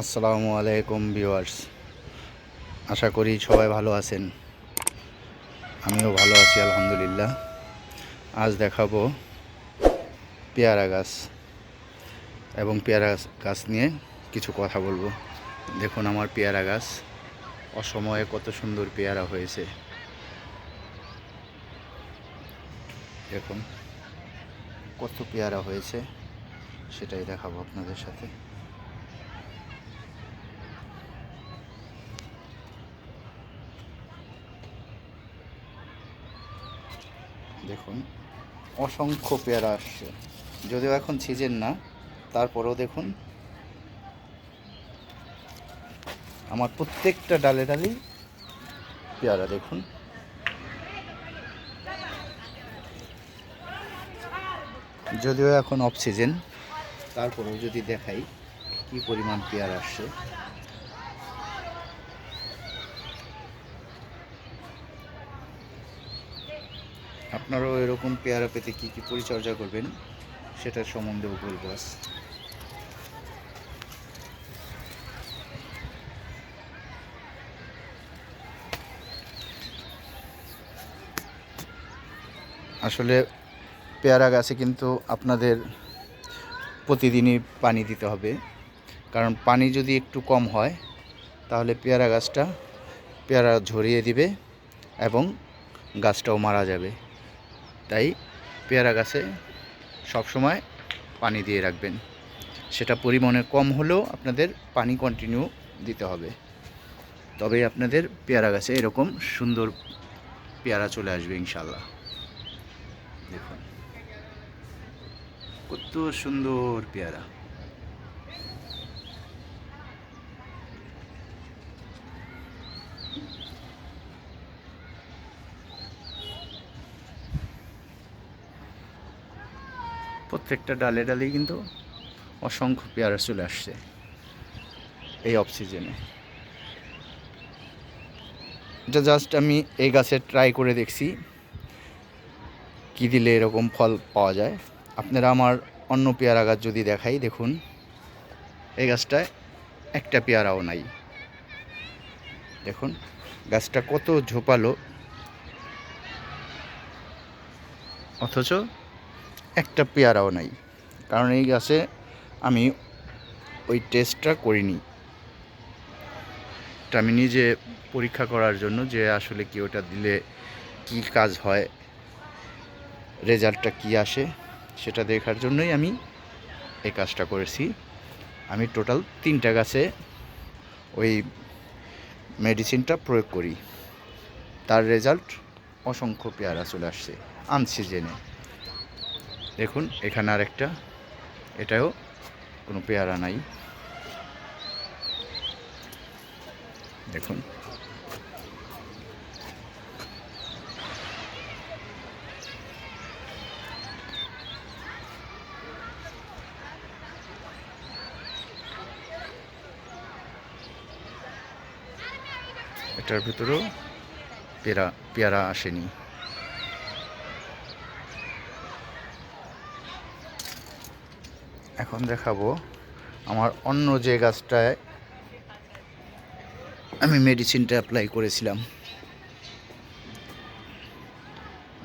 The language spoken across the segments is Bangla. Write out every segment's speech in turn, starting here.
আসসালামু আলাইকুম ভিউয়ার্স। আশা করি সবাই ভালো আছেন। আমিও ভালো আছি, আলহামদুলিল্লাহ। আজ দেখাবো পেয়ারা গাছ এবং পেয়ারা গাছ নিয়ে কিছু কথা বলব। দেখুন আমার পেয়ারা গাছ, অসময়ে কত সুন্দর পেয়ারা হয়েছে। দেখুন, কত পেয়ারা হয়েছে, সেটাই দেখাবো আপনাদের সাথে। দেখুন, অসংখ্য পেয়ারা আসছে। যদিও এখন সিজন না, তারপরেও দেখুন। আমার প্রত্যেকটা ডালে ডালে পেয়ারা, দেখুন। যদিও এখন অফ সিজন তারপরেও যদি দেখাই কি পরিমাণ পেয়ারা আসছে। আপনারাও এরকম পেয়ারা পেতে কি কি পরিচর্যা করবেন? সেটার সম্বন্ধেও বলব আজ। আসলে পেয়ারা গাছে কিন্তু আপনাদের প্রতিদিনই পানি দিতে হবে। কারণ পানি যদি একটু কম হয়, তাহলে পেয়ারা গাছটা পেয়ারা ঝরিয়ে দিবে এবং গাছটাও মারা যাবে। তাই পেয়ারা গাছে সবসময় পানি দিয়ে রাখবেন। সেটা পরিমাণে কম হলেও আপনাদের পানি কন্টিনিউ দিতে হবে। তবে আপনাদের পেয়ারা গাছে এরকম সুন্দর পেয়ারা চলে আসবে ইনশাল্লাহ দেখুন, কত সুন্দর পেয়ারা। প্রত্যেকটা ডালে ডালেই কিন্তু অসংখ্য পেয়ারা চলে আসছে এই অফ সিজনে এটা জাস্ট আমি এই গাছে ট্রাই করে দেখছি কী দিলে এরকম ফল পাওয়া যায়। আপনারা আমার অন্য পেয়ারা গাছ যদি দেখাই, দেখুন, এই গাছটায় একটা পেয়ারাও নাই। দেখুন, গাছটা কত ঝোপালো। অথচ একটা পেয়ারাও নাই। কারণ এই গাছে আমি ওই টেস্টটা করিনি। এটা আমি নিজে পরীক্ষা করার জন্য যে আসলে কি ওটা দিলে কি কাজ হয়, রেজাল্টটা কি আসে, সেটা দেখার জন্যই আমি এই কাজটা করেছি। আমি টোটাল তিনটা গাছে ওই মেডিসিনটা প্রয়োগ করি। তার রেজাল্ট অসংখ্য পেয়ারা চলে আসছে, আনসিজেনে। দেখুন এখানে আর একটা এটাও কোনো পেয়ারা নাই। দেখুন। এটার ভিতরেও পেয়ারা পেয়ারা আসেনি। এখন দেখাবো আমার অন্য যে গাছটায় আমি মেডিসিনটা অ্যাপ্লাই করেছিলাম।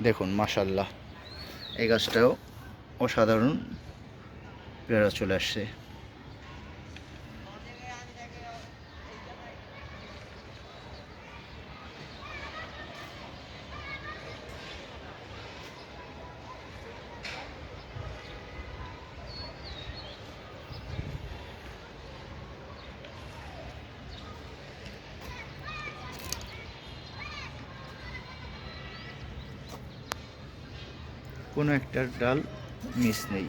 দেখুন মাসাল্লাহ এই গাছটাও অসাধারণ পেয়ারা চলে আসছে। কোনো একটা ডাল মিস নেই।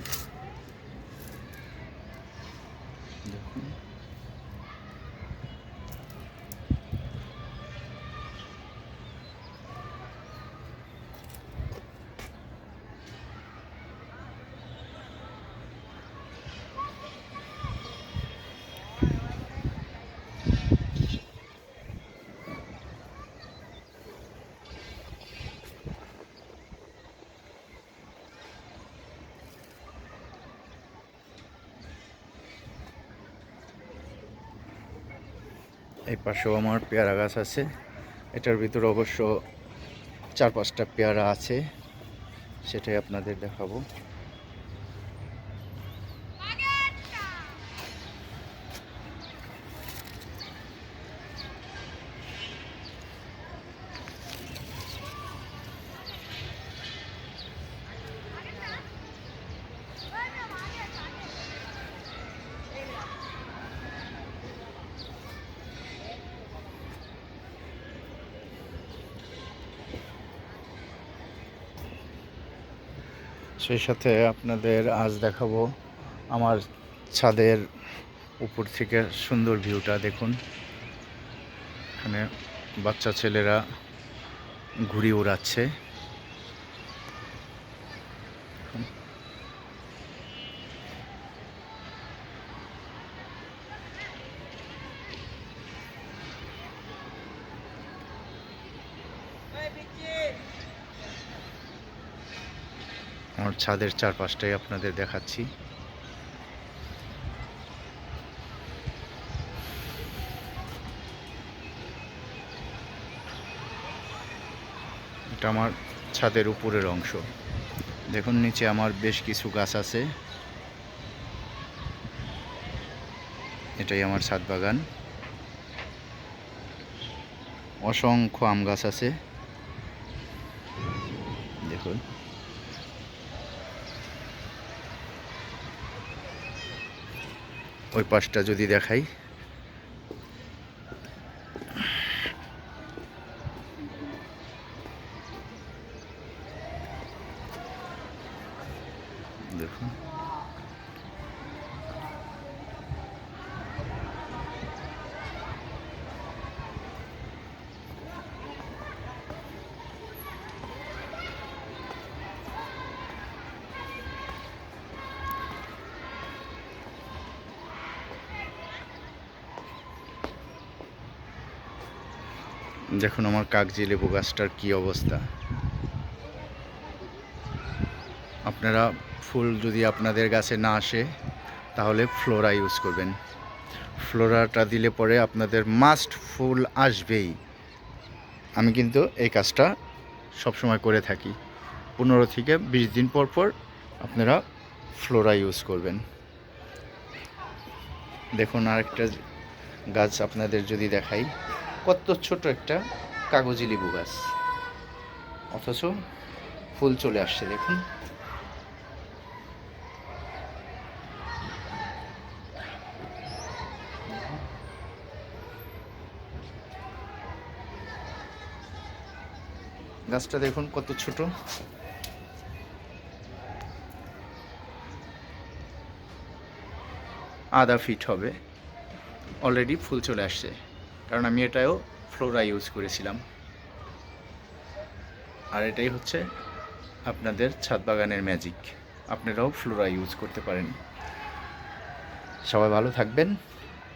এই পাশেও আমার পেয়ারা গাছ আছে। এটার ভিতরে অবশ্য চার পাঁচটা পেয়ারা আছে। সেটাই আপনাদের দেখাবো। সেই সাথে আপনাদের আজ দেখাবো আমার ছাদের উপর থেকে সুন্দর ভিউটা, দেখুন। এখানে বাচ্চা ছেলেরা ঘুড়ি উড়াচ্ছে আমার ছাদের চারপাশটাই আপনাদের দেখাচ্ছি। এটা আমার ছাদের উপরের অংশ। দেখুন, নিচে আমার বেশ কিছু গাছ আছে। এটাই আমার ছাদ বাগান। অসংখ্য আম গাছ আছে। দেখুন। ওই পাশটা যদি দেখাই। দেখুন। দেখুন আমার কাগজি লেবু গাছটার কী অবস্থা। আপনারা ফুল যদি আপনাদের গাছে না আসে, তাহলে ফ্লোরা ইউজ করবেন। ফ্লোরাটা দিলে পরে আপনাদের মাস্ট ফুল আসবেই। আমি কিন্তু এই কাজটা সবসময় করে থাকি। পনেরো থেকে বিশ দিন পর পর আপনারা ফ্লোরা ইউজ করবেন। দেখুন আরেকটা গাছ আপনাদের যদি দেখাই। কত ছোট একটা কাগজি লেবু গাছ। অথচ ফুল চলে আসছে, দেখুন। গাছটা দেখুন কত ছোট। আধা ফিট হবে। অলরেডি ফুল চলে আসছে। কারণ আমি এটাও ফ্লোরা ইউজ করেছিলাম। আর এটাই হচ্ছে আপনাদের ছাদ বাগানের ম্যাজিক। আপনারাও ফ্লোরা ইউজ করতে পারেন। সবাই ভালো থাকবেন।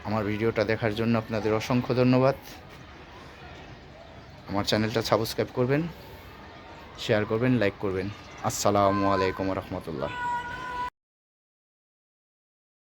আমার ভিডিওটা দেখার জন্য আপনাদের অসংখ্য ধন্যবাদ। আমার চ্যানেলটা সাবস্ক্রাইব করবেন, শেয়ার করবেন, লাইক করবেন। আসসালামু আলাইকুম রহমতুল্লাহ।